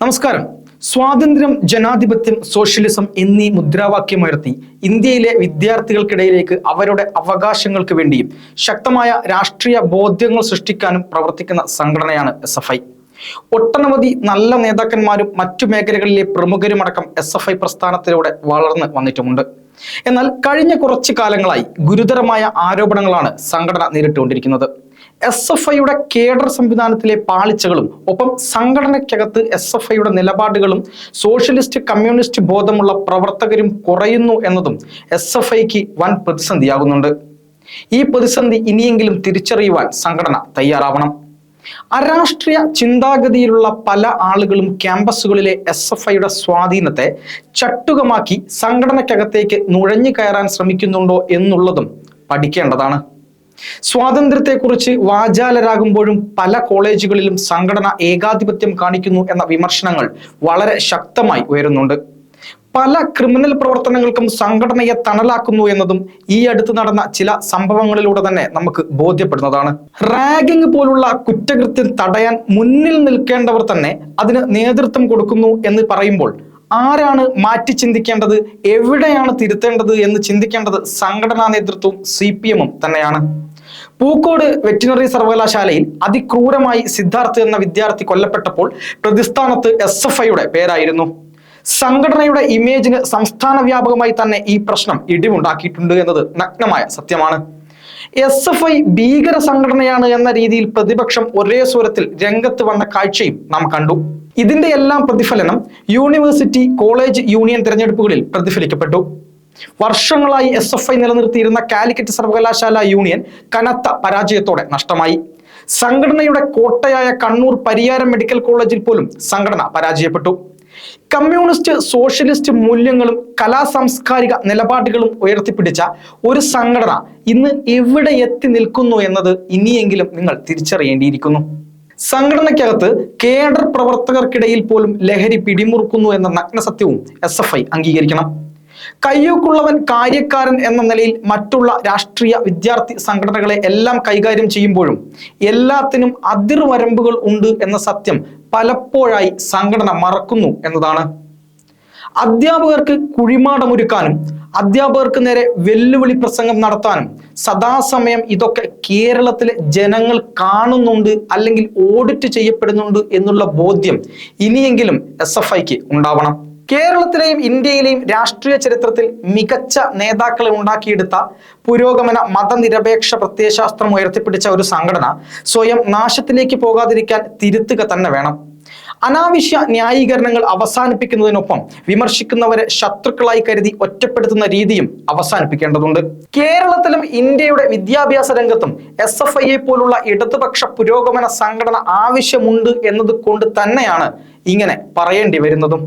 നമസ്കാരം. സ്വാതന്ത്ര്യം ജനാധിപത്യം സോഷ്യലിസം എന്നീ മുദ്രാവാക്യമുയർത്തി ഇന്ത്യയിലെ വിദ്യാർത്ഥികൾക്കിടയിലേക്ക് അവരുടെ അവകാശങ്ങൾക്ക് വേണ്ടിയും ശക്തമായ രാഷ്ട്രീയ ബോധ്യങ്ങൾ സൃഷ്ടിക്കാനും പ്രവർത്തിക്കുന്ന സംഘടനയാണ് എസ് എഫ് ഐ. ഒട്ടനവധി നല്ല നേതാക്കന്മാരും മറ്റു മേഖലകളിലെ പ്രമുഖരുമടക്കം എസ് എഫ് ഐ പ്രസ്ഥാനത്തിലൂടെ വളർന്ന് വന്നിട്ടുമുണ്ട്. എന്നാൽ കഴിഞ്ഞ കുറച്ചു കാലങ്ങളായി ഗുരുതരമായ ആരോപണങ്ങളാണ് സംഘടന നേരിട്ടുകൊണ്ടിരിക്കുന്നത്. എസ് എഫ് ഐയുടെ കേഡർ സംവിധാനത്തിലെ പാളിച്ചകളും ഒപ്പം സംഘടനയ്ക്കകത്ത് എസ് എഫ് ഐയുടെ നിലപാടുകളും സോഷ്യലിസ്റ്റ് കമ്മ്യൂണിസ്റ്റ് ബോധമുള്ള പ്രവർത്തകരും കുറയുന്നു എന്നതും എസ് എഫ് ഐക്ക് വൻ പ്രതിസന്ധിയാകുന്നുണ്ട്. ഈ പ്രതിസന്ധി ഇനിയെങ്കിലും തിരിച്ചറിയുവാൻ സംഘടന തയ്യാറാവണം. അരാഷ്ട്രീയ ചിന്താഗതിയിലുള്ള പല ആളുകളും ക്യാമ്പസുകളിലെ എസ് എഫ് ഐയുടെ സ്വാധീനത്തെ ചട്ടുകമാക്കി സംഘടനയ്ക്കകത്തേക്ക് നുഴഞ്ഞു കയറാൻ ശ്രമിക്കുന്നുണ്ടോ എന്നുള്ളതും പഠിക്കേണ്ടതാണ്. സ്വാതന്ത്ര്യത്തെക്കുറിച്ച് വാചാലരാകുമ്പോഴും പല കോളേജുകളിലും സംഘടന ഏകാധിപത്യം കാണിക്കുന്നു എന്ന വിമർശനങ്ങൾ വളരെ ശക്തമായി ഉയരുന്നുണ്ട്. പല ക്രിമിനൽ പ്രവർത്തനങ്ങൾക്കും സംഘടനയെ തണലാക്കുന്നു എന്നതും ഈ അടുത്ത് നടന്ന ചില സംഭവങ്ങളിലൂടെ തന്നെ നമുക്ക് ബോധ്യപ്പെടുന്നതാണ്. റാഗിംഗ് പോലുള്ള കുറ്റകൃത്യം തടയാൻ മുന്നിൽ നിൽക്കേണ്ടവർ തന്നെ അതിന് നേതൃത്വം കൊടുക്കുന്നു എന്ന് പറയുമ്പോൾ ആരാണ് മാറ്റി ചിന്തിക്കേണ്ടത്? എവിടെയാണ് തിരുത്തേണ്ടത് എന്ന് ചിന്തിക്കേണ്ടത് സംഘടനാ നേതൃത്വവും സി തന്നെയാണ്. പൂക്കോട് വെറ്റിനറി സർവകലാശാലയിൽ അതിക്രൂരമായി സിദ്ധാർത്ഥ് എന്ന വിദ്യാർത്ഥി കൊല്ലപ്പെട്ടപ്പോൾ പ്രതിസ്ഥാനത്ത് എസ് എഫ് ഐയുടെ പേരായിരുന്നു. സംഘടനയുടെ ഇമേജിന് സംസ്ഥാന വ്യാപകമായി തന്നെ ഈ പ്രശ്നം ഇടിവുണ്ടാക്കിയിട്ടുണ്ട് എന്നത് നഗ്നമായ സത്യമാണ്. എസ് എഫ് ഐ ഭീകര സംഘടനയാണ് എന്ന രീതിയിൽ പ്രതിപക്ഷം ഒരേ സ്വരത്തിൽ രംഗത്ത് വന്ന കാഴ്ചയും നാം കണ്ടു. ഇതിന്റെ എല്ലാം പ്രതിഫലനം യൂണിവേഴ്സിറ്റി കോളേജ് യൂണിയൻ തിരഞ്ഞെടുപ്പുകളിൽ പ്രതിഫലിക്കപ്പെട്ടു. വർഷങ്ങളായി എസ് എഫ് ഐ നിലനിർത്തിയിരുന്ന കാലിക്കറ്റ് സർവകലാശാല യൂണിയൻ കനത്ത പരാജയത്തോടെ നഷ്ടമായി. സംഘടനയുടെ കോട്ടയായ കണ്ണൂർ പരിയാരം മെഡിക്കൽ കോളേജിൽ പോലും സംഘടന പരാജയപ്പെട്ടു. കമ്മ്യൂണിസ്റ്റ് സോഷ്യലിസ്റ്റ് മൂല്യങ്ങളും കലാ സാംസ്കാരിക നിലപാടുകളും ഉയർത്തിപ്പിടിച്ച ഒരു സംഘടന ഇന്ന് എവിടെ എത്തി നിൽക്കുന്നു എന്നത് ഇനിയെങ്കിലും നിങ്ങൾ തിരിച്ചറിയേണ്ടിയിരിക്കുന്നു. സംഘടനയ്ക്കകത്ത് കേഡർ പ്രവർത്തകർക്കിടയിൽ പോലും ലഹരി പിടിമുറുക്കുന്നു എന്ന നഗ്നസത്യവും എസ് അംഗീകരിക്കണം. കയ്യൂക്കുള്ളവൻ കാര്യക്കാരൻ എന്ന നിലയിൽ മറ്റുള്ള രാഷ്ട്രീയ വിദ്യാർത്ഥി സംഘടനകളെ എല്ലാം കൈകാര്യം ചെയ്യുമ്പോഴും എല്ലാത്തിനും അതിർവരമ്പുകൾ ഉണ്ട് എന്ന സത്യം പലപ്പോഴായി സംഘടന മറക്കുന്നു എന്നതാണ്. അധ്യാപകർക്ക് കുഴിമാടമൊരുക്കാനും അധ്യാപകർക്ക് നേരെ വെല്ലുവിളി പ്രസംഗം നടത്താനും സദാസമയം ഇതൊക്കെ കേരളത്തിലെ ജനങ്ങൾ കാണുന്നുണ്ട് അല്ലെങ്കിൽ ഓഡിറ്റ് ചെയ്യപ്പെടുന്നുണ്ട് എന്നുള്ള ബോധ്യം ഇനിയെങ്കിലും എസ് എഫ് ഐക്ക് ഉണ്ടാവണം. കേരളത്തിലെയും ഇന്ത്യയിലെയും രാഷ്ട്രീയ ചരിത്രത്തിൽ മികച്ച നേതാക്കളെ ഉണ്ടാക്കിയെടുത്ത പുരോഗമന മതനിരപേക്ഷ പ്രത്യയശാസ്ത്രം ഉയർത്തിപ്പിടിച്ച ഒരു സംഘടന സ്വയം നാശത്തിലേക്ക് പോകാതിരിക്കാൻ തിരുത്തുക തന്നെ വേണം. അനാവശ്യ ന്യായീകരണങ്ങൾ അവസാനിപ്പിക്കുന്നതിനൊപ്പം വിമർശിക്കുന്നവരെ ശത്രുക്കളായി കരുതി ഒറ്റപ്പെടുത്തുന്ന രീതിയും അവസാനിപ്പിക്കേണ്ടതുണ്ട്. കേരളത്തിലും ഇന്ത്യയുടെ വിദ്യാഭ്യാസ രംഗത്തും എസ് എഫ് ഐയെ പോലുള്ള ഇടതുപക്ഷ പുരോഗമന സംഘടന ആവശ്യമുണ്ട് എന്നത് കൊണ്ട് തന്നെയാണ് ഇങ്ങനെ പറയേണ്ടി വരുന്നതും.